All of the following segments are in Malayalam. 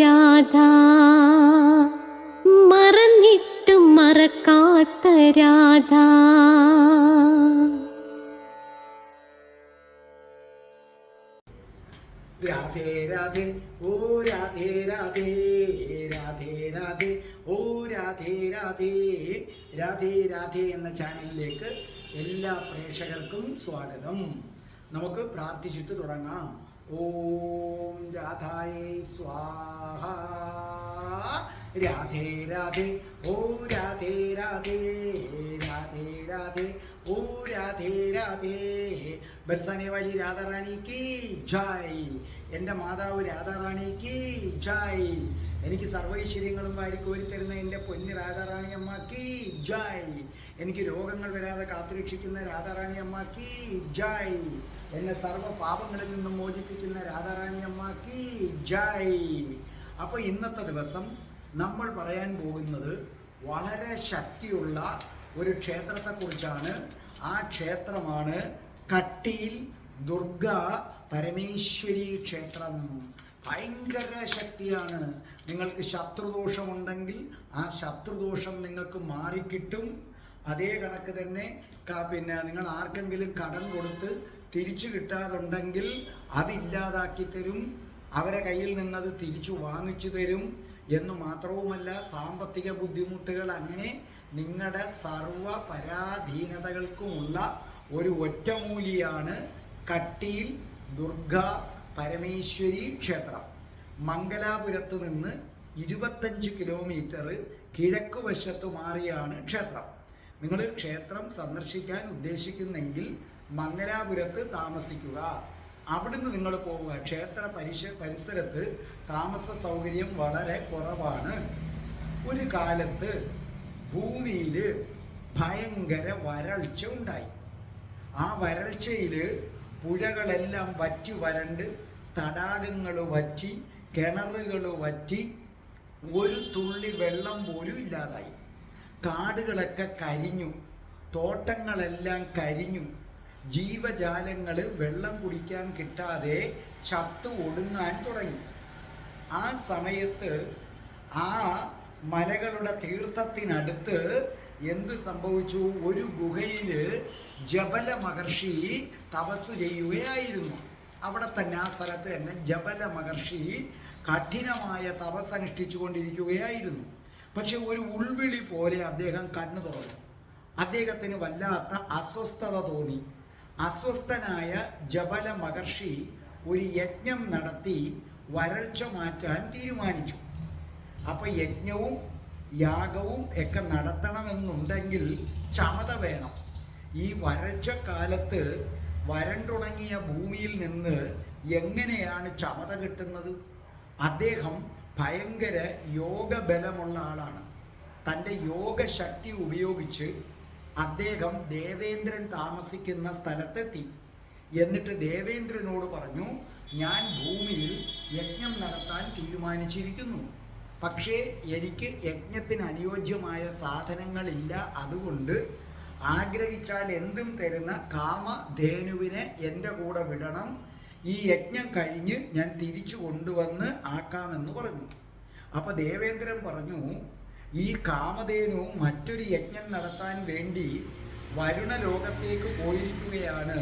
രാധ. മറന്നിട്ടും മറക്കാത്ത രാധാ. രാധേ രാധേ ഓ രാധേ രാധേ രാധേ രാധേ ഓ രാധേ രാധേ രാധേ രാധേ എന്ന ചാനലിലേക്ക് എല്ലാ പ്രേക്ഷകർക്കും സ്വാഗതം. നമുക്ക് പ്രാർത്ഥിച്ചിട്ട് തുടങ്ങാം. ഓം രാധായേ സ്വാഹ. രാധേ രാധേ ഓ രാധേ രാധേ രാധേ രാധേ ഓ രാധേ രാധേ. ബർസാനെ വാലി രാധാറാണി കി ജായ്. എന്റെ മാതാവ് രാധാറാണി കി ജായ്. എനിക്ക് സർവൈശ്വര്യങ്ങളും വാരിക്കോരി തരുന്ന എന്റെ പൊന്ന് രാധാറാണി അമ്മ കി ജായ്. എനിക്ക് രോഗങ്ങൾ വരാതെ കാത്തുരക്ഷിക്കുന്ന രാധാറാണി അമ്മ കി ജായ്. എന്നെ സർവ പാപങ്ങളിൽ നിന്നും മോചിപ്പിക്കുന്ന രാധാറാണി അമ്മ കി ജായ്. അപ്പോൾ ഇന്നത്തെ ദിവസം നമ്മൾ പറയാൻ പോകുന്നത് വളരെ ശക്തിയുള്ള ഒരു ക്ഷേത്രത്തെക്കുറിച്ചാണ്. ആ ക്ഷേത്രമാണ് കട്ടിയിൽ ദുർഗ പരമേശ്വരി ക്ഷേത്രം. ഭയങ്കര ശക്തിയാണ്. നിങ്ങൾക്ക് ശത്രുദോഷമുണ്ടെങ്കിൽ ആ ശത്രുദോഷം നിങ്ങൾക്ക് മാറിക്കിട്ടും. അതേ കണക്ക് തന്നെ പിന്നെ നിങ്ങൾ ആർക്കെങ്കിലും കടം കൊടുത്ത് തിരിച്ചു കിട്ടാതുണ്ടെങ്കിൽ അതില്ലാതാക്കി തരും. അവരെ കയ്യിൽ നിന്നത് തിരിച്ചു വാങ്ങിച്ചു തരും. എന്ന് മാത്രവുമല്ല സാമ്പത്തിക ബുദ്ധിമുട്ടുകൾ അങ്ങനെ നിങ്ങളുടെ സർവ പരാധീനതകൾക്കുമുള്ള ഒരു ഒറ്റമൂലിയാണ് കട്ടിയിൽ ദുർഗ പരമേശ്വരി ക്ഷേത്രം. മംഗലാപുരത്ത് നിന്ന് ഇരുപത്തഞ്ച് കിലോമീറ്റർ കിഴക്ക് വശത്ത് മാറിയാണ് ക്ഷേത്രം. നിങ്ങൾ ക്ഷേത്രം സന്ദർശിക്കാൻ ഉദ്ദേശിക്കുന്നെങ്കിൽ മംഗലാപുരത്ത് താമസിക്കുക. അവിടുന്ന് നിങ്ങൾ പോവുക. ക്ഷേത്ര പരിശ പരിസരത്ത് താമസ സൗകര്യം വളരെ കുറവാണ്. ഒരു കാലത്ത് ഭൂമിയിൽ ഭയങ്കര വരൾച്ച ഉണ്ടായി. ആ വരൾച്ചയിൽ പുഴകളെല്ലാം വറ്റി വരണ്ട് തടാകങ്ങൾ വറ്റി കിണറുകൾ വറ്റി ഒരു തുള്ളി വെള്ളം പോലും ഇല്ലാതായി. കാടുകളൊക്കെ കരിഞ്ഞു തോട്ടങ്ങളെല്ലാം കരിഞ്ഞു. ജീവജാലങ്ങൾ വെള്ളം കുടിക്കാൻ കിട്ടാതെ ചത്തു ഒടുങ്ങാൻ തുടങ്ങി. ആ സമയത്ത് ആ മലകളുടെ തീർത്ഥത്തിനടുത്ത് എന്ത് സംഭവിച്ചു? ഒരു ഗുഹയിൽ ജബല മഹർഷി തപസ് ചെയ്യുകയായിരുന്നു. അവിടെ തന്നെ ആ സ്ഥലത്ത് തന്നെ ജബല മഹർഷി കഠിനമായ തപസ് അനുഷ്ഠിച്ചു കൊണ്ടിരിക്കുകയായിരുന്നു. പക്ഷെ ഒരു ഉൾവിളി പോലെ അദ്ദേഹം കണ്ണു തുറന്നു. അദ്ദേഹത്തിന് വല്ലാത്ത അസ്വസ്ഥത തോന്നി. അസ്വസ്ഥനായ ജബല മഹർഷി ഒരു യജ്ഞം നടത്തി വരൾച്ച മാറ്റാൻ തീരുമാനിച്ചു. അപ്പൊ യജ്ഞവും യാഗവും ഒക്കെ നടത്തണമെന്നുണ്ടെങ്കിൽ ചമത വേണം. ഈ വരൾച്ച കാലത്ത് വരണ്ടുണങ്ങിയ ഭൂമിയിൽ നിന്ന് എങ്ങനെയാണ് ചമത കിട്ടുന്നത്? അദ്ദേഹം ഭയങ്കര യോഗബലമുള്ള ആളാണ്. തന്റെ യോഗശക്തി ഉപയോഗിച്ച് അദ്ദേഹം ദേവേന്ദ്രൻ താമസിക്കുന്ന സ്ഥലത്തെത്തി. എന്നിട്ട് ദേവേന്ദ്രനോട് പറഞ്ഞു ഞാൻ ഭൂമിയിൽ യജ്ഞം നടത്താൻ തീരുമാനിച്ചിരിക്കുന്നു. പക്ഷേ എനിക്ക് യജ്ഞത്തിന് അനുയോജ്യമായ സാധനങ്ങളില്ല. അതുകൊണ്ട് ആഗ്രഹിച്ചാൽ എന്തും തരുന്ന കാമധേനുവിനെ എന്റെ കൂടെ വിടണം. ഈ യജ്ഞം കഴിഞ്ഞ് ഞാൻ തിരിച്ചു കൊണ്ടുവന്ന് ആക്കാമെന്ന് പറഞ്ഞു. അപ്പോൾ ദേവേന്ദ്രൻ പറഞ്ഞു ഈ കാമധേനു മറ്റൊരു യജ്ഞം നടത്താൻ വേണ്ടി വരുണലോകത്തേക്ക് പോയിരിക്കുകയാണ്.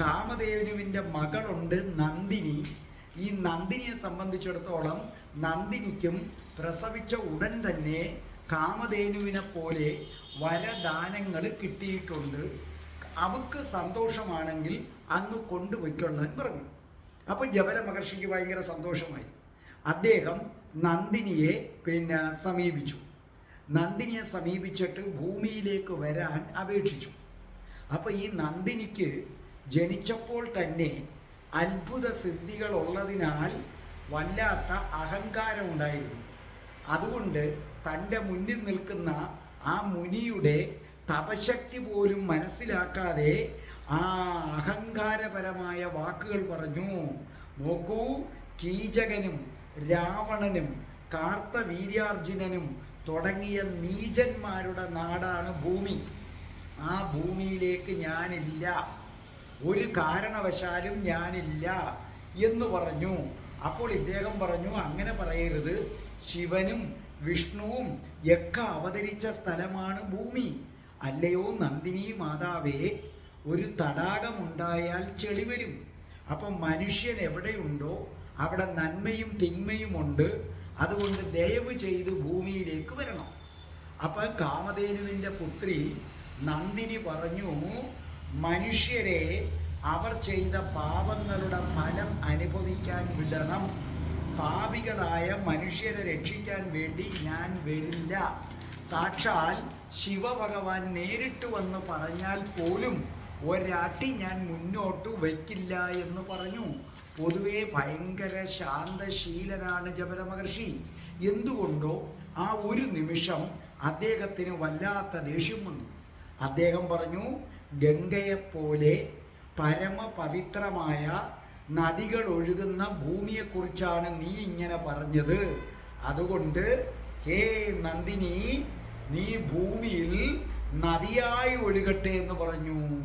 കാമധേനുവിന്റെ മകളുണ്ട് നന്ദിനി. ഈ നന്ദിനിയെ സംബന്ധിച്ചിടത്തോളം നന്ദിനിക്കും പ്രസവിച്ച ഉടൻ തന്നെ കാമധേനുവിനെ പോലെ വരദാനങ്ങൾ കിട്ടിയിട്ടുണ്ട്. അവക്ക് സന്തോഷമാണെങ്കിൽ അന്ന് കൊണ്ടുപോയിക്കൊള്ളാൻ പറഞ്ഞു. അപ്പോൾ ജബല മഹർഷിക്ക് ഭയങ്കര സന്തോഷമായി. അദ്ദേഹം നന്ദിനിയെ പിന്നെ സമീപിച്ചു. നന്ദിനിയെ സമീപിച്ചിട്ട് ഭൂമിയിലേക്ക് വരാൻ അപേക്ഷിച്ചു. അപ്പോൾ ഈ നന്ദിനിക്ക് ജനിച്ചപ്പോൾ തന്നെ അത്ഭുത സിദ്ധികൾ ഉള്ളതിനാൽ വല്ലാത്ത അഹങ്കാരം ഉണ്ടായിരുന്നു. അതുകൊണ്ട് തന്റെ മുന്നിൽ നിൽക്കുന്ന ആ മുനിയുടെ തപശക്തി പോലും മനസ്സിലാക്കാതെ ആ അഹങ്കാരപരമായ വാക്കുകൾ പറഞ്ഞു നോക്കൂ കീചകനും രാവണനും കാർത്തവീര്യാർജുനനും തുടങ്ങിയ നീചന്മാരുടെ നാടാണ് ഭൂമി. ആ ഭൂമിയിലേക്ക് ഞാനില്ല. ഒരു കാരണവശാലും ഞാനില്ല എന്ന് പറഞ്ഞു. അപ്പോൾ ഇദ്ദേഹം പറഞ്ഞു അങ്ങനെ പറയരുത്. ശിവനും വിഷ്ണുവും ഒക്കെ അവതരിച്ച സ്ഥലമാണ് ഭൂമി. അല്ലയോ നന്ദിനി മാതാവേ ഒരു തടാകമുണ്ടായാൽ ചെളി വരും. അപ്പം മനുഷ്യൻ എവിടെയുണ്ടോ അവിടെ നന്മയും തിന്മയുമുണ്ട് അതുകൊണ്ട് ദയവ് ചെയ്ത് ഭൂമിയിലേക്ക് വരണം. അപ്പം കാമധേനുവിന്റെ പുത്രി നന്ദിനി പറഞ്ഞു മനുഷ്യരെ അവർ ചെയ്ത പാപങ്ങളുടെ ഫലം അനുഭവിക്കാൻ വിടണം. പാപികളായ മനുഷ്യരെ രക്ഷിക്കാൻ വേണ്ടി ഞാൻ വരില്ല. സാക്ഷാൽ ശിവഭഗവാൻ നേരിട്ട് വന്ന് പറഞ്ഞാൽ പോലും ഒരാട്ടി ഞാൻ മുന്നോട്ട് വയ്ക്കില്ല എന്ന് പറഞ്ഞു. പൊതുവേ ഭയങ്കര ശാന്തശീലനാണ് ജബല മഹർഷി എന്തുകൊണ്ടോ ആ ഒരു നിമിഷം അദ്ദേഹത്തിന് വല്ലാത്ത ദേഷ്യം വന്നു. അദ്ദേഹം പറഞ്ഞു ഗംഗയെപ്പോലെ പരമപവിത്രമായ നദികൾ ഒഴുകുന്ന ഭൂമിയെക്കുറിച്ചാണ് നീ ഇങ്ങനെ പറഞ്ഞത്. അതുകൊണ്ട് ഹേ നന്ദിനി നീ ഭൂമിയിൽ നദിയായി ഒഴുകട്ടെ എന്ന് പറഞ്ഞു.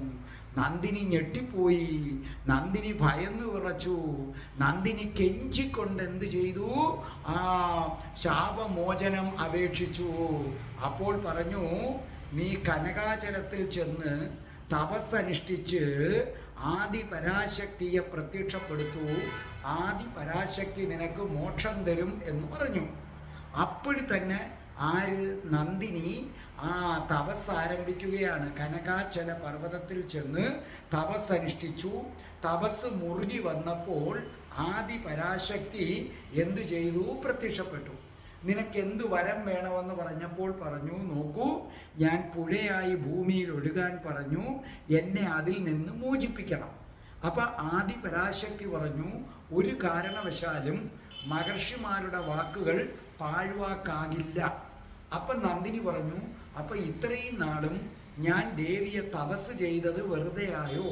നന്ദിനി ഞെട്ടിപ്പോയി. നന്ദിനി ഭയന്നു വിറച്ചു. നന്ദിനി കെഞ്ചിക്കൊണ്ട് എന്ത് ചെയ്തു? ആ ശാപമോചനം അപേക്ഷിച്ചു. അപ്പോൾ പറഞ്ഞു നീ കനകാചലത്തിൽ ചെന്ന് തപസ്സനുഷ്ഠിച്ച് ആദി പരാശക്തിയെ പ്രത്യക്ഷപ്പെടുത്തൂ. ആദി പരാശക്തി നിനക്ക് മോക്ഷം തരും എന്ന് പറഞ്ഞു. അപ്പോഴി തന്നെ ആര്? നന്ദിനി ആ തപസ് ആരംഭിക്കുകയാണ്. കനകാചല പർവതത്തിൽ ചെന്ന് തപസ് അനുഷ്ഠിച്ചു തപസ് മുറുകി വന്നപ്പോൾ ആദി പരാശക്തി എന്തു ചെയ്തു? പ്രത്യക്ഷപ്പെട്ടു. നിനക്ക് എന്ത് വരം വേണമെന്ന് പറഞ്ഞപ്പോൾ പറഞ്ഞു നോക്കൂ ഞാൻ പുഴയായി ഭൂമിയിൽ ഒഴുകാൻ പറഞ്ഞു എന്നെ അതിൽ നിന്ന് മോചിപ്പിക്കണം. അപ്പൊ ആദി പരാശക്തി പറഞ്ഞു ഒരു കാരണവശാലും മഹർഷിമാരുടെ വാക്കുകൾ പാഴ്വാക്കാകില്ല. അപ്പൊ നന്ദിനി പറഞ്ഞു അപ്പൊ ഇത്രയും നാളും ഞാൻ ദേവിയെ തപസ് ചെയ്തത് വെറുതെ ആയോ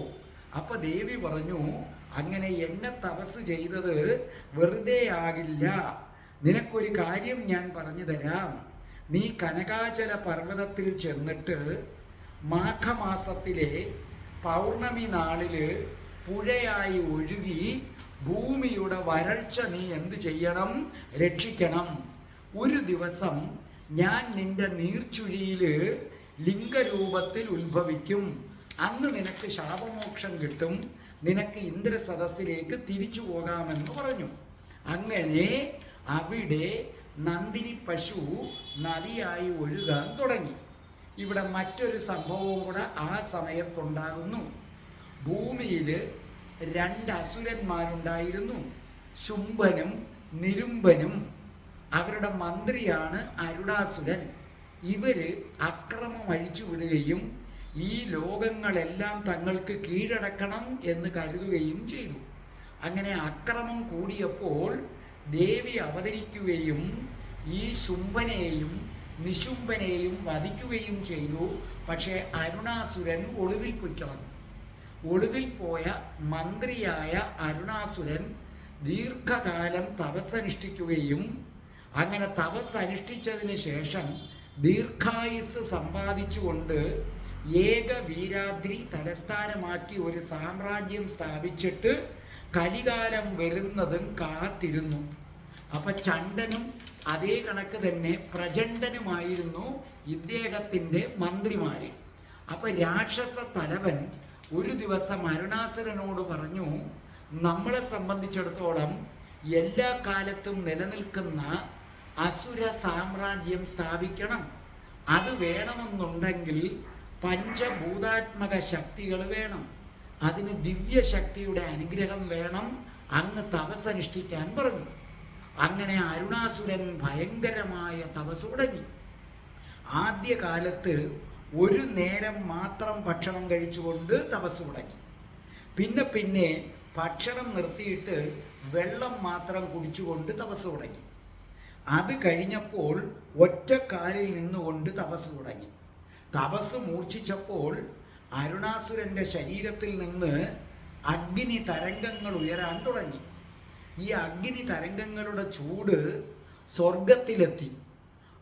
അപ്പൊ ദേവി പറഞ്ഞു അങ്ങനെ എന്നെ തപസ് ചെയ്തത് വെറുതെ ആകില്ല നിനക്കൊരു കാര്യം ഞാൻ പറഞ്ഞു തരാം. നീ കനകാചല പർവതത്തിൽ ചെന്നിട്ട് മാഘമാസത്തിലെ പൗർണമി നാളിൽ പുഴയായി ഒഴുകി ഭൂമിയുടെ വരൾച്ച നീ എന്ത് ചെയ്യണം? രക്ഷിക്കണം. ഒരു ദിവസം ഞാൻ നിന്റെ നീർച്ചുഴിയിൽ ലിംഗരൂപത്തിൽ ഉത്ഭവിക്കും. അന്ന് നിനക്ക് ശാപമോക്ഷം കിട്ടും. നിനക്ക് ഇന്ദ്രസദസ്സിലേക്ക് തിരിച്ചു പോകാമെന്ന് പറഞ്ഞു. അങ്ങനെ അവിടെ നന്ദിനി പശു നദിയായി ഒഴുകാൻ തുടങ്ങി. ഇവിടെ മറ്റൊരു സംഭവവും കൂടെ ആ സമയത്തുണ്ടാകുന്നു. ഭൂമിയിൽ രണ്ട് അസുരന്മാരുണ്ടായിരുന്നു. ശുംഭനും നിരുംബനും അവരുടെ മന്ത്രിയാണ് അരുണാസുരൻ. ഇവർ അക്രമം അഴിച്ചു വിടുകയും ഈ ലോകങ്ങളെല്ലാം തങ്ങൾക്ക് കീഴടക്കണം എന്ന് കരുതുകയും ചെയ്തു. അങ്ങനെ അക്രമം കൂടിയപ്പോൾ ദേവി അവതരിക്കുകയും ഈ ശുംഭനെയും നിശുംഭനെയും വധിക്കുകയും ചെയ്തു. പക്ഷേ അരുണാസുരൻ ഒളിവിൽ പൊയ്ക്കളഞ്ഞു ഒളിവിൽ പോയ മന്ത്രിയായ അരുണാസുരൻ ദീർഘകാലം തപസ്സനുഷ്ഠിക്കുകയും അങ്ങനെ തപസ് അനുഷ്ഠിച്ചതിന് ശേഷം ദീർഘായുസ് സമ്പാദിച്ചുകൊണ്ട് ഏക വീരാദ്രി തലസ്ഥാനമാക്കി ഒരു സാമ്രാജ്യം സ്ഥാപിച്ചിട്ട് കലികാലം വരുന്നതും കാത്തിരുന്നു. അപ്പൊ ചണ്ടനും അതേ കണക്ക് തന്നെ പ്രചണ്ഡനുമായിരുന്നു ഇദ്ദേഹത്തിന്റെ മന്ത്രിമാര്. അപ്പൊ രാക്ഷസ തലവൻ ഒരു ദിവസം അരുണാസുരനോട് പറഞ്ഞു നമ്മളെ സംബന്ധിച്ചിടത്തോളം എല്ലാ കാലത്തും നിലനിൽക്കുന്ന അസുര സാമ്രാജ്യം സ്ഥാപിക്കണം. അത് വേണമെന്നുണ്ടെങ്കിൽ പഞ്ചഭൂതാത്മക ശക്തികൾ വേണം. അതിന് ദിവ്യശക്തിയുടെ അനുഗ്രഹം വേണം. അങ്ങ് തപസ്സനുഷ്ഠിക്കാൻ പറഞ്ഞു. അങ്ങനെ അരുണാസുരൻ ഭയങ്കരമായ തപസ്സുടങ്ങി ആദ്യകാലത്ത് ഒരു നേരം മാത്രം ഭക്ഷണം കഴിച്ചുകൊണ്ട് തപസ് തുടങ്ങി. പിന്നെ പിന്നെ ഭക്ഷണം നിർത്തിയിട്ട് വെള്ളം മാത്രം കുടിച്ചുകൊണ്ട് തപസ് തുടങ്ങി. അത് കഴിഞ്ഞപ്പോൾ ഒറ്റക്കാലിൽ നിന്നുകൊണ്ട് തപസ് തുടങ്ങി. തപസ് മൂർച്ഛിച്ചപ്പോൾ അരുണാസുരന്റെ ശരീരത്തിൽ നിന്ന് അഗ്നി തരംഗങ്ങൾ ഉയരാൻ തുടങ്ങി. ഈ അഗ്നി തരംഗങ്ങളുടെ ചൂട് സ്വർഗത്തിലെത്തി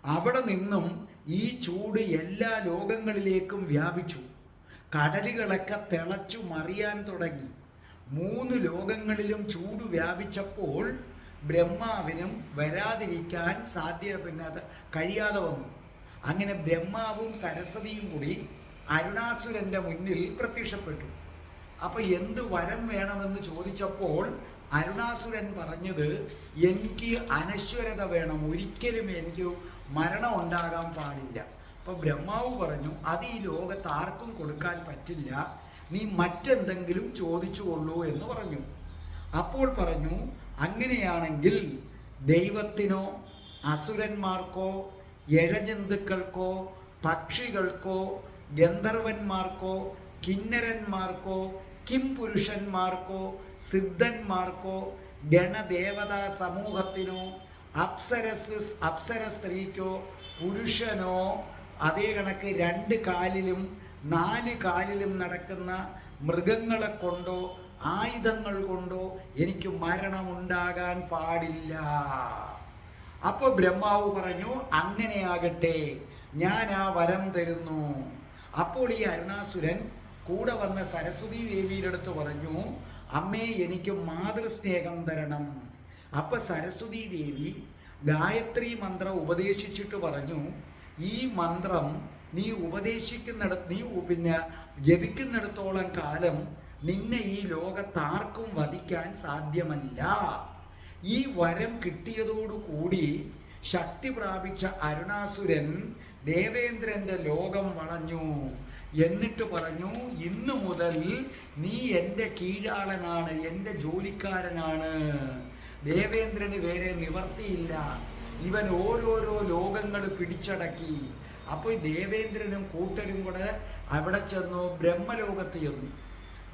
അവിടെ നിന്നും ഈ ചൂട് എല്ലാ ലോകങ്ങളിലേക്കും വ്യാപിച്ചു. കടലുകളൊക്കെ തിളച്ചു മറിയാൻ തുടങ്ങി. മൂന്ന് ലോകങ്ങളിലും ചൂട് വ്യാപിച്ചപ്പോൾ ബ്രഹ്മാവിനും വരാതിരിക്കാൻ സാധ്യത പിന്നെ കഴിയാതെ വന്നു. അങ്ങനെ ബ്രഹ്മാവും സരസ്വതിയും കൂടി അരുണാസുരന്റെ മുന്നിൽ പ്രത്യക്ഷപ്പെട്ടു. അപ്പൊ എന്ത് വരം വേണമെന്ന് ചോദിച്ചപ്പോൾ അരുണാസുരൻ പറഞ്ഞത് എനിക്ക് അനശ്വരത വേണം. ഒരിക്കലും എനിക്ക് മരണം ഉണ്ടാകാൻ പാടില്ല. അപ്പൊ ബ്രഹ്മാവ് പറഞ്ഞു അത് ഈ ലോകത്ത് ആർക്കും കൊടുക്കാൻ പറ്റില്ല. നീ മറ്റെന്തെങ്കിലും ചോദിച്ചുകൊള്ളൂ എന്ന് പറഞ്ഞു. അപ്പോൾ പറഞ്ഞു അങ്ങനെയാണെങ്കിൽ ദൈവത്തിനോ അസുരന്മാർക്കോ ഇഴജന്തുക്കൾക്കോ പക്ഷികൾക്കോ ഗന്ധർവന്മാർക്കോ കിന്നരന്മാർക്കോ കിം പുരുഷന്മാർക്കോ സിദ്ധന്മാർക്കോ ഗണദേവതാ സമൂഹത്തിനോ അപ്സരസ് അപ്സര സ്ത്രീക്കോ പുരുഷനോ അതേ കണക്ക് രണ്ട് കാലിലും നാല് കാലിലും നടക്കുന്ന മൃഗങ്ങളെ കൊണ്ടോ ആയുധങ്ങൾ കൊണ്ടോ എനിക്ക് മരണമുണ്ടാകാൻ പാടില്ല. അപ്പോൾ ബ്രഹ്മാവ് പറഞ്ഞു അങ്ങനെയാകട്ടെ ഞാൻ ആ വരം തരുന്നു. അപ്പോൾ ഈ അരുണാസുരൻ കൂടെ വന്ന സരസ്വതി ദേവിയുടെ അടുത്ത് പറഞ്ഞു അമ്മേ എനിക്ക് മാതൃസ്നേഹം തരണം. അപ്പൊ സരസ്വതി ദേവി ഗായത്രി മന്ത്രം ഉപദേശിച്ചിട്ട് പറഞ്ഞു ഈ മന്ത്രം നീ ഉപദേശിക്കുന്നിട നീ പിന്നെ ജപിക്കുന്നിടത്തോളം കാലം നിന്നെ ഈ ലോകത്താർക്കും വധിക്കാൻ സാധ്യമല്ല. ഈ വരം കിട്ടിയതോടുകൂടി ശക്തി പ്രാപിച്ച അരുണാസുരൻ ദേവേന്ദ്രന്റെ ലോകം വളഞ്ഞു. എന്നിട്ട് പറഞ്ഞു ഇന്നു മുതൽ നീ എന്റെ കീഴാളനാണ് എന്റെ ജോലിക്കാരനാണ്. ദേവേന്ദ്രന് വേറെ നിവർത്തിയില്ല. ഇവൻ ഓരോരോ ലോകങ്ങൾ പിടിച്ചടക്കി. അപ്പോൾ ഈ ദേവേന്ദ്രനും കൂട്ടരും കൂടെ അവിടെ ചെന്നു ബ്രഹ്മലോകത്ത് ചെന്നു.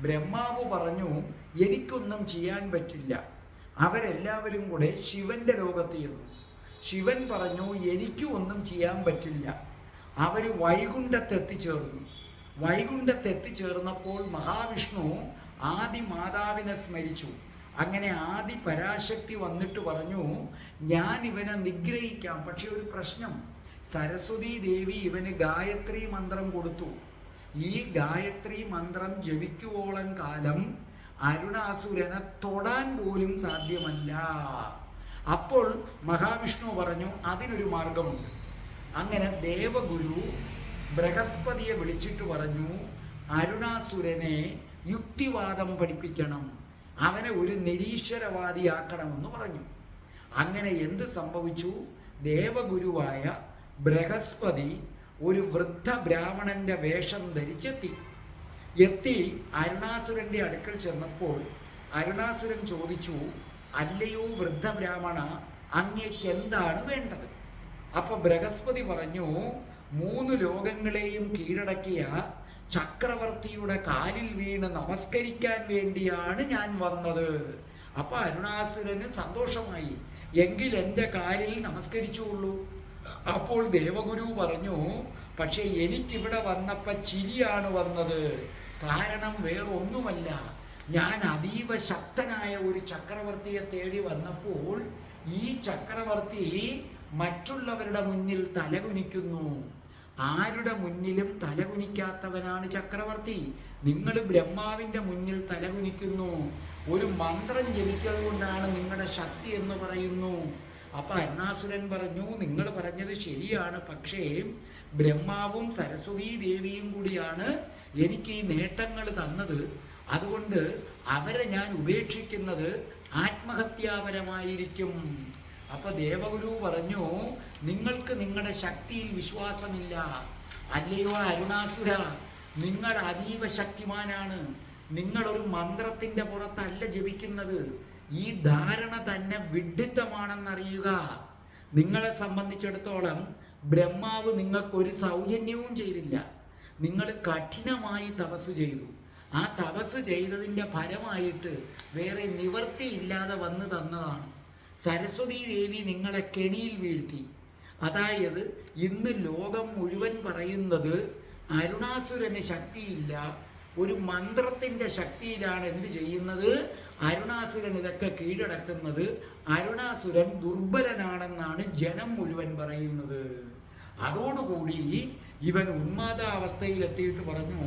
ബ്രഹ്മാവ് പറഞ്ഞു എനിക്കൊന്നും ചെയ്യാൻ പറ്റില്ല. അവരെല്ലാവരും കൂടെ ശിവന്റെ ലോകത്ത് ചെന്നു. ശിവൻ പറഞ്ഞു എനിക്കും ഒന്നും ചെയ്യാൻ പറ്റില്ല. അവർ വൈകുണ്ഠത്തെത്തിച്ചേർന്നു വൈകുണ്ഠത്തെത്തിച്ചേർന്നപ്പോൾ മഹാവിഷ്ണു ആദി മാതാവിനെ സ്മരിച്ചു. അങ്ങനെ ആദി പരാശക്തി വന്നിട്ട് പറഞ്ഞു ഞാൻ ഇവനെ നിഗ്രഹിക്കാം. പക്ഷെ ഒരു പ്രശ്നം. സരസ്വതി ദേവി ഇവന് ഗായത്രി മന്ത്രം കൊടുത്തു. ഈ ഗായത്രി മന്ത്രം ജപിക്കുവോളം കാലം അരുണാസുരനെ തൊടാൻ പോലും സാധ്യമല്ല. അപ്പോൾ മഹാവിഷ്ണു പറഞ്ഞു അതിനൊരു മാർഗമുണ്ട്. അങ്ങനെ ദേവഗുരു ബൃഹസ്പതിയെ വിളിച്ചിട്ട് പറഞ്ഞു അരുണാസുരനെ യുക്തിവാദം പഠിപ്പിക്കണം. അവനെ ഒരു നിരീശ്വരവാദിയാക്കണമെന്ന് പറഞ്ഞു. അങ്ങനെ എന്ത് സംഭവിച്ചു? ദേവഗുരുവായ ബൃഹസ്പതി ഒരു വൃദ്ധ ബ്രാഹ്മണന്റെ വേഷം ധരിച്ചെത്തി. എത്തി അരുണാസുരന്റെ അടുക്കൽ ചെന്നപ്പോൾ അരുണാസുരൻ ചോദിച്ചു അല്ലയോ വൃദ്ധ ബ്രാഹ്മണ അങ്ങേക്ക് എന്താണ് വേണ്ടത്? അപ്പൊ ബൃഹസ്പതി പറഞ്ഞു മൂന്ന് ലോകങ്ങളെയും കീഴടക്കിയ ചക്രവർത്തിയുടെ കാലിൽ വീണ് നമസ്കരിക്കാൻ വേണ്ടിയാണ് ഞാൻ വന്നത്. അപ്പൊ അരുണാസുരന് സന്തോഷമായി. എങ്കിൽ എന്റെ കാലിൽ നമസ്കരിച്ചുള്ളൂ അപ്പോൾ ദേവഗുരു പറഞ്ഞു പക്ഷേ എനിക്കിവിടെ വന്നപ്പോൾ ചിരിയാണ് വന്നത്. കാരണം വേറൊന്നുമല്ല. ഞാൻ അതീവ ശക്തനായ ഒരു ചക്രവർത്തിയെ തേടി വന്നപ്പോൾ ഈ ചക്രവർത്തി മറ്റുള്ളവരുടെ മുന്നിൽ തലകുനിക്കുന്നു. ആരുടെ മുന്നിലും തലകുനിക്കാത്തവനാണ് ചക്രവർത്തി? നിങ്ങൾ ബ്രഹ്മാവിന്റെ മുന്നിൽ തലകുനിക്കുന്നു. ഒരു മന്ത്രം ജപിച്ചത് കൊണ്ടാണ് നിങ്ങളുടെ ശക്തി എന്ന് പറയുന്നു. അപ്പൊ അരുണാസുരൻ പറഞ്ഞു നിങ്ങൾ പറഞ്ഞത് ശരിയാണ്. പക്ഷേ ബ്രഹ്മാവും സരസ്വതീ ദേവിയും കൂടിയാണ് എനിക്ക് ഈ നേട്ടങ്ങൾ തന്നത്. അതുകൊണ്ട് അവരെ ഞാൻ ഉപേക്ഷിക്കുന്നത് ആത്മഹത്യാപരമായിരിക്കും. അപ്പൊ ദേവഗുരു പറഞ്ഞു നിങ്ങൾക്ക് നിങ്ങളുടെ ശക്തിയിൽ വിശ്വാസമില്ല. അല്ലയോ അരുണാസുര നിങ്ങൾ അതീവ ശക്തിമാനാണ്. നിങ്ങളൊരു മന്ത്രത്തിന്റെ പുറത്തല്ല ജപിക്കുന്നത്. ഈ ധാരണ തന്നെ വിഡിത്തമാണെന്നറിയുക നിങ്ങളെ സംബന്ധിച്ചിടത്തോളം ബ്രഹ്മാവ് നിങ്ങൾക്ക് ഒരു സൗജന്യവും ചെയ്തില്ല. നിങ്ങൾ കഠിനമായി തപസ് ചെയ്തു. ആ തപസ് ചെയ്തതിന്റെ ഫലമായിട്ട് വേറെ നിവർത്തിയില്ലാതെ വന്നു തന്നതാണ്. സരസ്വതി ദേവി നിങ്ങളെ കെണിയിൽ വീഴ്ത്തി. അതായത് ഇന്ന് ലോകം മുഴുവൻ പറയുന്നത് അരുണാസുരന് ശക്തിയില്ല ഒരു മന്ത്രത്തിന്റെ ശക്തിയിലാണ് എന്ത് ചെയ്യുന്നത്? അരുണാസുരൻ ഇതൊക്കെ കീഴടക്കുന്നത് അരുണാസുരൻ ദുർബലനാണെന്നാണ് ജനം മുഴുവൻ പറയുന്നത്. അതോടുകൂടി ഇവൻ ഉന്മാദാവസ്ഥയിൽ എത്തിയിട്ട് പറഞ്ഞു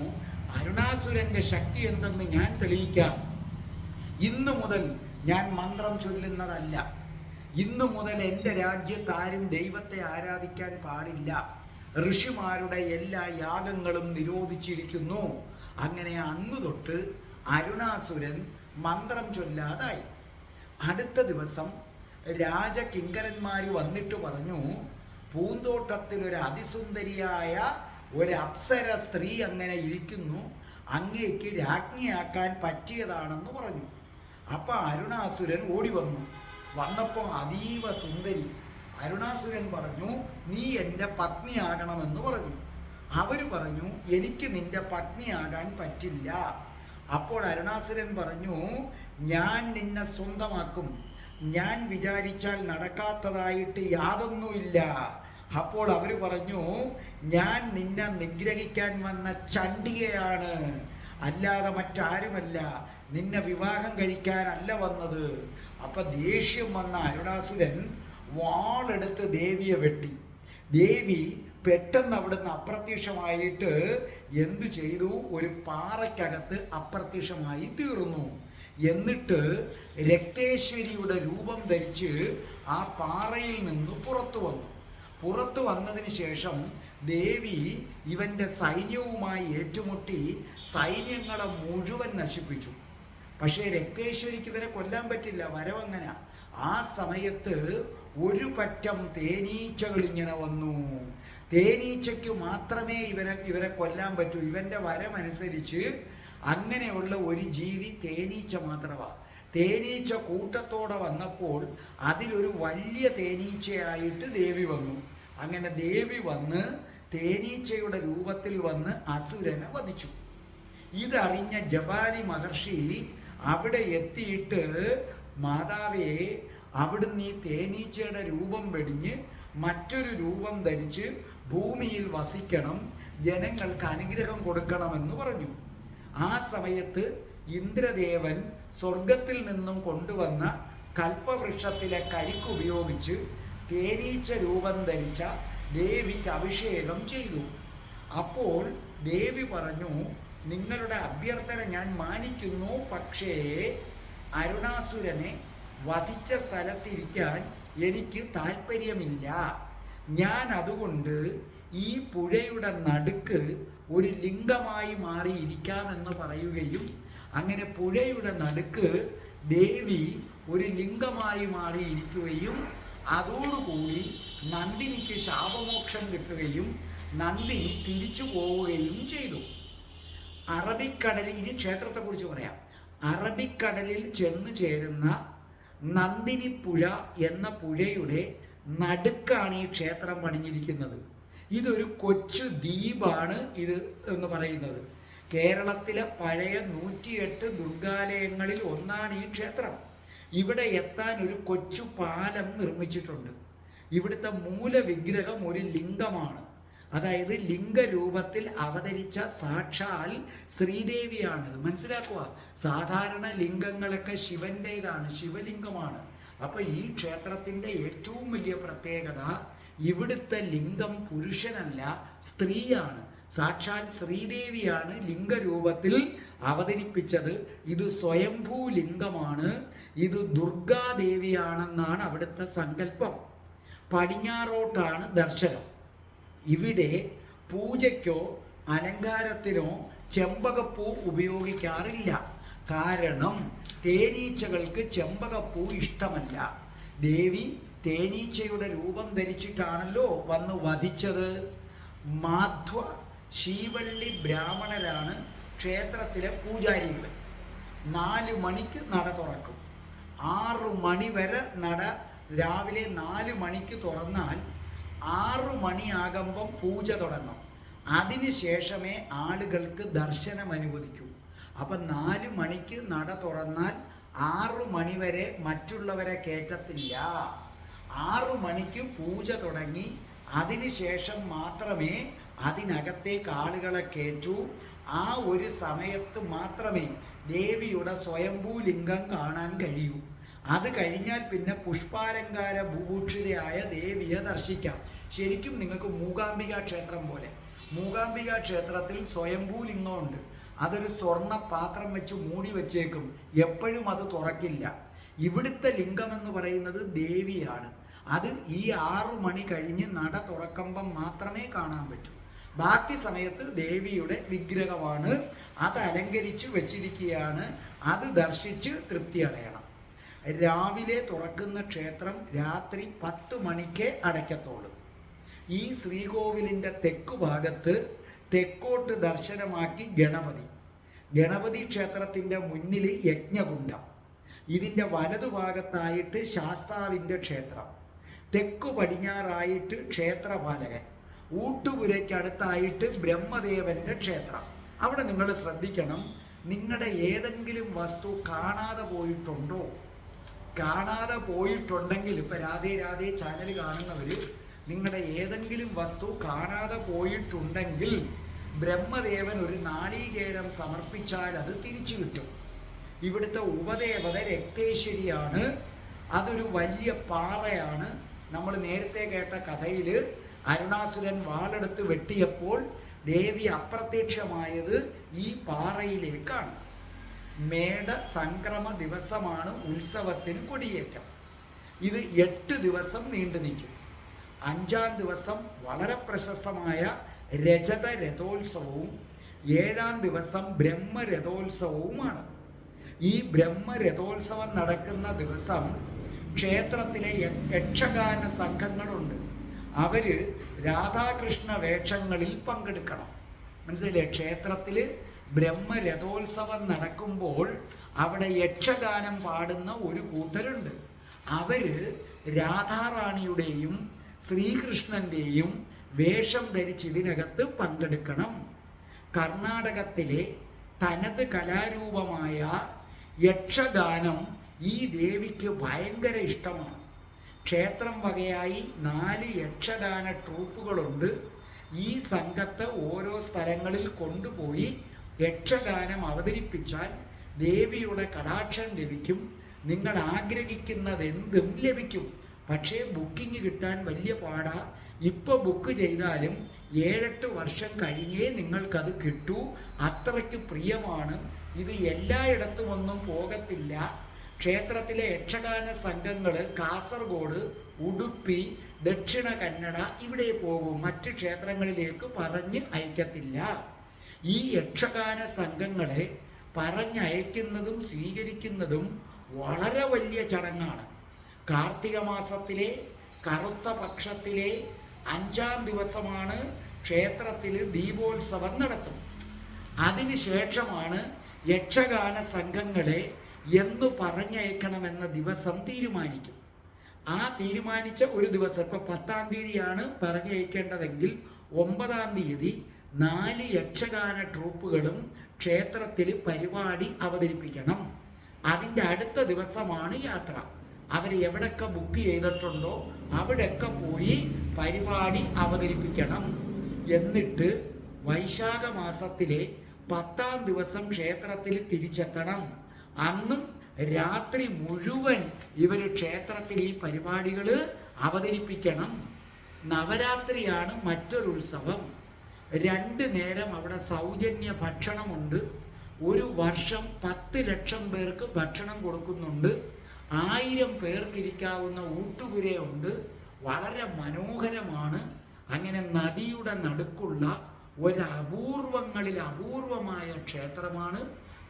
അരുണാസുരന്റെ ശക്തി എന്തെന്ന് ഞാൻ തെളിയിക്കാം. ഇന്നു മുതൽ ഞാൻ മന്ത്രം ചൊല്ലുന്നതല്ല. ഇന്നു മുതൽ എന്റെ രാജ്യത്ത് ആരും ദൈവത്തെ ആരാധിക്കാൻ പാടില്ല. ഋഷിമാരുടെ എല്ലാ യാഗങ്ങളും നിരോധിച്ചിരിക്കുന്നു. അങ്ങനെ അന്നു തൊട്ട് അരുണാസുരൻ മന്ത്രം ചൊല്ലാതായി. അടുത്ത ദിവസം രാജകിങ്കരന്മാർ വന്നിട്ട് പറഞ്ഞു പൂന്തോട്ടത്തിൽ ഒരു അതിസുന്ദരിയായ ഒരു അപ്സര സ്ത്രീ അങ്ങനെ ഇരിക്കുന്നു. അങ്ങേക്ക് രാജ്ഞിയാക്കാൻ പറ്റിയതാണെന്ന് പറഞ്ഞു. അപ്പൊ അരുണാസുരൻ ഓടി വന്നു. വന്നപ്പോൾ അതീവ സുന്ദരി അരുണാസുരൻ പറഞ്ഞു നീ എന്റെ പത്നിയാകണമെന്ന് പറഞ്ഞു. അവർ പറഞ്ഞു എനിക്ക് നിന്റെ പത്നിയാകാൻ പറ്റില്ല. അപ്പോൾ അരുണാസുരൻ പറഞ്ഞു ഞാൻ നിന്നെ സ്വന്തമാക്കും. ഞാൻ വിചാരിച്ചാൽ നടക്കാത്തതായിട്ട് യാതൊന്നുമില്ല. അപ്പോൾ അവർ പറഞ്ഞു ഞാൻ നിന്നെ നിഗ്രഹിക്കാൻ വന്ന ചണ്ഡികയാണ്. അല്ലാതെ മറ്റാരുമല്ല. നിന്നെ വിവാഹം കഴിക്കാനല്ല വന്നത്. അപ്പൊ ദേഷ്യം വന്ന അരുണാസുരൻ വാളെടുത്ത് ദേവിയെ വെട്ടി. ദേവി പെട്ടെന്ന് അവിടുന്ന് അപ്രത്യക്ഷമായിട്ട് എന്തു ചെയ്തു? ഒരു പാറയ്ക്കകത്ത് അപ്രത്യക്ഷമായി തീർന്നു. എന്നിട്ട് രക്തേശ്വരിയുടെ രൂപം ധരിച്ച് ആ പാറയിൽ നിന്ന് പുറത്തു വന്നു. പുറത്തു വന്നതിന് ശേഷം ദേവി ഇവന്റെ സൈന്യവുമായി ഏറ്റുമുട്ടി സൈന്യങ്ങളെ മുഴുവൻ നശിപ്പിച്ചു. പക്ഷേ രക്തേശ്വരിക്ക് ഇവരെ കൊല്ലാൻ പറ്റില്ല. വരവങ്ങന ആ സമയത്ത് ഒരു പറ്റം തേനീച്ചകൾ ഇങ്ങനെ വന്നു. തേനീച്ചയ്ക്ക് മാത്രമേ ഇവരെ ഇവരെ കൊല്ലാൻ പറ്റൂ. ഇവന്റെ വരമനുസരിച്ച് അങ്ങനെയുള്ള ഒരു ജീവി തേനീച്ച മാത്രമാണ് തേനീച്ച കൂട്ടത്തോടെ വന്നപ്പോൾ അതിലൊരു വലിയ തേനീച്ചയായിട്ട് ദേവി വന്നു. അങ്ങനെ ദേവി വന്ന് തേനീച്ചയുടെ രൂപത്തിൽ വന്ന് അസുരനെ വധിച്ചു. ഇതറിഞ്ഞ ജപാലി മഹർഷി അവിടെ എത്തിയിട്ട് മാതാവേ അവിടുന്ന് ഈ തേനീച്ചയുടെ രൂപം വെടിഞ്ഞ് മറ്റൊരു രൂപം ധരിച്ച് ഭൂമിയിൽ വസിക്കണം ജനങ്ങൾക്ക് അനുഗ്രഹം കൊടുക്കണമെന്ന് പറഞ്ഞു. ആ സമയത്ത് ഇന്ദ്രദേവൻ സ്വർഗത്തിൽ നിന്നും കൊണ്ടുവന്ന കൽപ്പവൃക്ഷത്തിലെ കരിക്ക് ഉപയോഗിച്ച് തേനീച്ച രൂപം ധരിച്ച ദേവിക്ക് അഭിഷേകം ചെയ്തു. അപ്പോൾ ദേവി പറഞ്ഞു നിങ്ങളുടെ അഭ്യർത്ഥന ഞാൻ മാനിക്കുന്നു പക്ഷേ അരുണാസുരനെ വധിച്ച സ്ഥലത്തിരിക്കാൻ എനിക്ക് താല്പര്യമില്ല ഞാൻ അതുകൊണ്ട് ഈ പുഴയുടെ നടുക്ക് ഒരു ലിംഗമായി മാറിയിരിക്കാമെന്ന് പറയുകയും അങ്ങനെ പുഴയുടെ നടുക്ക് ദേവി ഒരു ലിംഗമായി മാറിയിരിക്കുകയും അതോടുകൂടി നന്ദിനിക്ക് ശാപമോക്ഷം കിട്ടുകയും നന്ദിനി തിരിച്ചു പോവുകയും ചെയ്തു. അറബിക്കടലിൽ ഇനി ക്ഷേത്രത്തെക്കുറിച്ച് പറയാം. അറബിക്കടലിൽ ചെന്ന് ചേരുന്ന നന്ദിനി പുഴ എന്ന പുഴയുടെ നടുക്കാണ് ഈ ക്ഷേത്രം പണിഞ്ഞിരിക്കുന്നത്. ഇതൊരു കൊച്ചു ദ്വീപാണ് ഇത് എന്ന് പറയുന്നത്. കേരളത്തിലെ പഴയ നൂറ്റിയെട്ട് ദുർഗാലയങ്ങളിൽ ഒന്നാണ് ഈ ക്ഷേത്രം. ഇവിടെ എത്താൻ ഒരു കൊച്ചു പാലം നിർമ്മിച്ചിട്ടുണ്ട്. ഇവിടുത്തെ മൂലവിഗ്രഹം ഒരു ലിംഗമാണ്. അതായത് ലിംഗരൂപത്തിൽ അവതരിച്ച സാക്ഷാൽ ശ്രീദേവിയാണ്. മനസ്സിലാക്കുക സാധാരണ ലിംഗങ്ങളൊക്കെ ശിവന്റേതാണ് ശിവലിംഗമാണ്. അപ്പൊ ഈ ക്ഷേത്രത്തിന്റെ ഏറ്റവും വലിയ പ്രത്യേകത ഇവിടുത്തെ ലിംഗം പുരുഷനല്ല സ്ത്രീയാണ്. സാക്ഷാൽ ശ്രീദേവിയാണ് ലിംഗരൂപത്തിൽ അവതരിപ്പിച്ചത്. ഇത് സ്വയംഭൂ ലിംഗമാണ്. ഇത് ദുർഗാദേവിയാണെന്നാണ് അവിടുത്തെ സങ്കല്പം. പടിഞ്ഞാറോട്ടാണ് ദർശനം. ഇവിടെ പൂജയ്ക്കോ അലങ്കാരത്തിനോ ചെമ്പകപ്പൂ ഉപയോഗിക്കാറില്ല. കാരണം തേനീച്ചകൾക്ക് ചെമ്പകപ്പൂ ഇഷ്ടമല്ല. ദേവി തേനീച്ചയുടെ രൂപം ധരിച്ചിട്ടാണല്ലോ വന്ന് വധിച്ചത്. മാധ്വ ശീവള്ളി ബ്രാഹ്മണരാണ് ക്ഷേത്രത്തിലെ പൂജാരികൾ നാല് മണിക്ക് നട തുറക്കും. ആറു മണി വരെ നട രാവിലെ നാല് മണിക്ക് തുറന്നാൽ ആറു മണിയാകുമ്പം പൂജ തുടങ്ങും. അതിനുശേഷമേ ആളുകൾക്ക് ദർശനം അനുവദിക്കൂ. അപ്പം നാല് മണിക്ക് നട തുറന്നാൽ ആറു മണിവരെ മറ്റുള്ളവരെ കയറ്റത്തില്ല. ആറു മണിക്ക് പൂജ തുടങ്ങി അതിനുശേഷം മാത്രമേ അതിനകത്തേക്ക് ആളുകളെ കയറ്റൂ. ആ ഒരു സമയത്ത് മാത്രമേ ദേവിയുടെ സ്വയംഭൂ ലിംഗം കാണാൻ കഴിയൂ. അത് കഴിഞ്ഞാൽ പിന്നെ പുഷ്പാലങ്കാര ഭൂഭൂക്ഷിതയായ ദേവിയെ ദർശിക്കാം. ശരിക്കും നിങ്ങൾക്ക് മൂകാംബിക ക്ഷേത്രം പോലെ. മൂകാംബിക ക്ഷേത്രത്തിൽ സ്വയംഭൂ ലിംഗമുണ്ട് അതൊരു സ്വർണ പാത്രം വെച്ച് മൂടി വെച്ചേക്കും. എപ്പോഴും അത് തുറക്കില്ല. ഇവിടുത്തെ ലിംഗം എന്ന് പറയുന്നത് ദേവിയാണ്. അത് ഈ ആറു മണി കഴിഞ്ഞ് നട തുറക്കുമ്പം മാത്രമേ കാണാൻ പറ്റൂ. ബാക്കി സമയത്ത് ദേവിയുടെ വിഗ്രഹമാണ്. അത് അലങ്കരിച്ച് വെച്ചിരിക്കുകയാണ്. അത് ദർശിച്ച് തൃപ്തി അടയണം. രാവിലെ തുറക്കുന്ന ക്ഷേത്രം രാത്രി പത്ത് മണിക്കേ അടയ്ക്കത്തുള്ളൂ. ഈ ശ്രീകോവിലിന്റെ തെക്കു ഭാഗത്ത് തെക്കോട്ട് ദർശനമാക്കി ഗണപതി. ഗണപതി ക്ഷേത്രത്തിന്റെ മുന്നിൽ യജ്ഞകുണ്ടം ഇതിന്റെ വലതുഭാഗത്തായിട്ട് ശാസ്താവിന്റെ ക്ഷേത്രം. തെക്കു പടിഞ്ഞാറായിട്ട് ക്ഷേത്രപാലകൻ. ഊട്ടുപുരയ്ക്കടുത്തായിട്ട് ബ്രഹ്മദേവന്റെ ക്ഷേത്രം. അവിടെ നിങ്ങൾ ശ്രദ്ധിക്കണം നിങ്ങളുടെ ഏതെങ്കിലും വസ്തു കാണാതെ പോയിട്ടുണ്ടോ? കാണാതെ പോയിട്ടുണ്ടെങ്കിൽ ഇപ്പം രാധേ രാധേ ചാനൽ കാണുന്നവര് നിങ്ങളുടെ ഏതെങ്കിലും വസ്തു കാണാതെ പോയിട്ടുണ്ടെങ്കിൽ ബ്രഹ്മദേവൻ ഒരു നാളീകേരം സമർപ്പിച്ചാൽ അത് തിരിച്ചു കിട്ടും. ഇവിടുത്തെ ഉപദേവത രക്തേശ്വരിയാണ്. അതൊരു വലിയ പാറയാണ്. നമ്മൾ നേരത്തെ കേട്ട കഥയിൽ അരുണാസുരൻ വാളെടുത്ത് വെട്ടിയപ്പോൾ ദേവി അപ്രത്യക്ഷമായത് ഈ പാറയിലേക്കാണ്. മേട സംക്രമ ദിവസമാണ് ഉത്സവത്തിന് കൊടിയേറ്റം. ഇത് എട്ട് ദിവസം നീണ്ടു നിൽക്കും. അഞ്ചാം ദിവസം വളരെ പ്രശസ്തമായ രജത രഥോത്സവവും ഏഴാം ദിവസം ബ്രഹ്മരഥോത്സവവുമാണ് ഈ ബ്രഹ്മരഥോത്സവം നടക്കുന്ന ദിവസം ക്ഷേത്രത്തിലെ യക്ഷഗാന സംഘങ്ങളുണ്ട്. അവർ രാധാകൃഷ്ണ വേഷങ്ങളിൽ പങ്കെടുക്കണം. മനസ്സിലായില്ലേ? ക്ഷേത്രത്തിൽ ബ്രഹ്മരഥോത്സവം നടക്കുമ്പോൾ അവിടെ യക്ഷഗാനം പാടുന്ന ഒരു കൂട്ടരുണ്ട്. അവർ രാധാറാണിയുടെയും ശ്രീകൃഷ്ണന്റെയും വേഷം ധരിച്ച് ഇതിനകത്ത് പങ്കെടുക്കണം. കർണാടകത്തിലെ തനത് കലാരൂപമായ യക്ഷഗാനം ഈ ദേവിക്ക് ഭയങ്കര ഇഷ്ടമാണ്. ക്ഷേത്രം വകയായി നാല് യക്ഷഗാന ട്രൂപ്പുകളുണ്ട്. ഈ സംഘത്തെ ഓരോ സ്ഥലങ്ങളിൽ കൊണ്ടുപോയി യക്ഷഗാനം അവതരിപ്പിച്ചാൽ ദേവിയുടെ കടാക്ഷം ലഭിക്കും. നിങ്ങൾ ആഗ്രഹിക്കുന്നതെന്തും ലഭിക്കും. പക്ഷേ ബുക്കിംഗ് കിട്ടാൻ വലിയ പാടാ. ഇപ്പോൾ ബുക്ക് ചെയ്താലും ഏഴെട്ട് വർഷം കഴിഞ്ഞേ നിങ്ങൾക്കത് കിട്ടൂ. അത്രയ്ക്ക് പ്രിയമാണ്. ഇത് എല്ലായിടത്തും ഒന്നും പോകത്തില്ല. ക്ഷേത്രത്തിലെ യക്ഷഗാന സംഘങ്ങൾ കാസർഗോഡ് ഉടുപ്പി ദക്ഷിണ കന്നഡ ഇവിടെ പോകും. മറ്റ് ക്ഷേത്രങ്ങളിലേക്ക് പറഞ്ഞ് അയക്കത്തില്ല. ഈ യക്ഷഗാന സംഘങ്ങളെ പറഞ്ഞയക്കുന്നതും സ്വീകരിക്കുന്നതും വളരെ വലിയ ചടങ്ങാണ്. കാർത്തിക മാസത്തിലെ കറുത്ത പക്ഷത്തിലെ അഞ്ചാം ദിവസമാണ് ക്ഷേത്രത്തിൽ ദീപോത്സവം നടത്തും അതിനുശേഷമാണ് യക്ഷഗാന സംഘങ്ങളെ എന്ന് പറഞ്ഞയക്കണമെന്ന ദിവസം തീരുമാനിക്കും. ആ തീരുമാനിച്ച ഒരു ദിവസം ഇപ്പൊ പത്താം തീയതിയാണ് പറഞ്ഞയക്കേണ്ടതെങ്കിൽ ഒമ്പതാം തീയതി നാല് യക്ഷഗാന ട്രൂപ്പുകളും ക്ഷേത്രത്തിൽ പരിപാടി അവതരിപ്പിക്കണം. അതിന്റെ അടുത്ത ദിവസമാണ് യാത്ര. അവർ എവിടെയൊക്കെ ബുക്ക് ചെയ്തിട്ടുണ്ടോ അവിടെയൊക്കെ പോയി പരിപാടി അവതരിപ്പിക്കണം. എന്നിട്ട് വൈശാഖ മാസത്തിലെ പത്താം ദിവസം ക്ഷേത്രത്തിൽ തിരിച്ചെത്തണം. അന്നും രാത്രി മുഴുവൻ ഇവർ ക്ഷേത്രത്തിൽ ഈ പരിപാടികൾ അവതരിപ്പിക്കണം. നവരാത്രിയാണ് മറ്റൊരു ഉത്സവം. രണ്ട് നേരം അവിടെ സൗജന്യ ഭക്ഷണമുണ്ട്. ഒരു വർഷം പത്ത് ലക്ഷം പേർക്ക് ഭക്ഷണം കൊടുക്കുന്നുണ്ട്. ആയിരം പേർക്കിരിക്കാവുന്ന ഊട്ടുപുരയുണ്ട്. വളരെ മനോഹരമാണ്. അങ്ങനെ നദിയുടെ നടുക്കുള്ള ഒരു അപൂർവങ്ങളിൽ അപൂർവമായ ക്ഷേത്രമാണ്.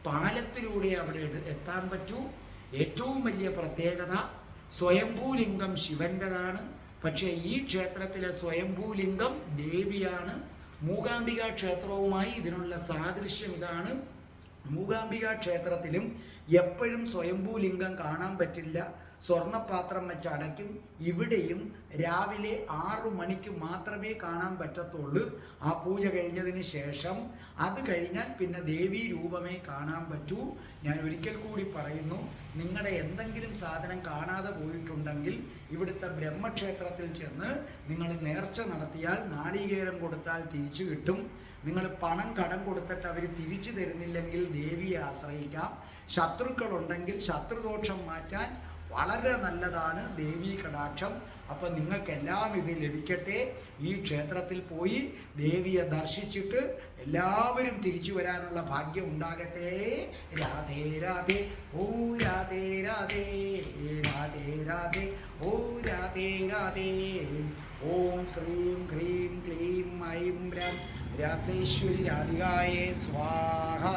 പാലത്തിലൂടെ അവിടെ എത്താൻ പറ്റൂ. ഏറ്റവും വലിയ പ്രത്യേകത സ്വയംഭൂലിംഗം ശിവന്റെതാണ്. പക്ഷേ ഈ ക്ഷേത്രത്തിലെ സ്വയംഭൂലിംഗം ദേവിയാണ്. മൂകാംബിക ക്ഷേത്രവുമായി ഇതിനുള്ള സാദൃശ്യം ഇതാണ്. മൂകാംബിക ക്ഷേത്രത്തിലും എപ്പോഴും സ്വയംഭൂലിംഗം കാണാൻ പറ്റില്ല. സ്വർണപാത്രം വെച്ച് അടയ്ക്കും. ഇവിടെയും രാവിലെ ആറു മണിക്ക് മാത്രമേ കാണാൻ പറ്റത്തുള്ളൂ. ആ പൂജ കഴിഞ്ഞതിന് ശേഷം അത് കഴിഞ്ഞാൽ പിന്നെ ദേവി രൂപമേ കാണാൻ പറ്റൂ. ഞാൻ ഒരിക്കൽ കൂടി പറയുന്നു നിങ്ങളുടെ എന്തെങ്കിലും സാധനം കാണാതെ പോയിട്ടുണ്ടെങ്കിൽ ഇവിടുത്തെ ബ്രഹ്മക്ഷേത്രത്തിൽ ചെന്ന് നിങ്ങൾ നേർച്ച നടത്തിയാൽ നാളികേരം കൊടുത്താൽ തിരിച്ചു കിട്ടും. നിങ്ങൾ പണം കടം കൊടുത്തിട്ട് അവർ തിരിച്ചു തരുന്നില്ലെങ്കിൽ ദേവിയെ ആശ്രയിക്കാം. ശത്രുക്കളുണ്ടെങ്കിൽ ശത്രുദോഷം മാറ്റാൻ വളരെ നല്ലതാണ് ദേവീ കടാക്ഷം. അപ്പം നിങ്ങൾക്കെല്ലാം ഇത് ലഭിക്കട്ടെ. ഈ ക്ഷേത്രത്തിൽ പോയി ദേവിയെ ദർശിച്ചിട്ട് എല്ലാവരും തിരിച്ചു വരാനുള്ള ഭാഗ്യം ഉണ്ടാകട്ടെ. രാധേ രാധേ ഓ രാധേ രാധേ രാധേ രാധേ ഓ രാധേ രാധേ. ഓം ശ്രീം ക്രീം ക്ലീം ഐം രം व्यासेश्वरी आदिगाये स्वाहा।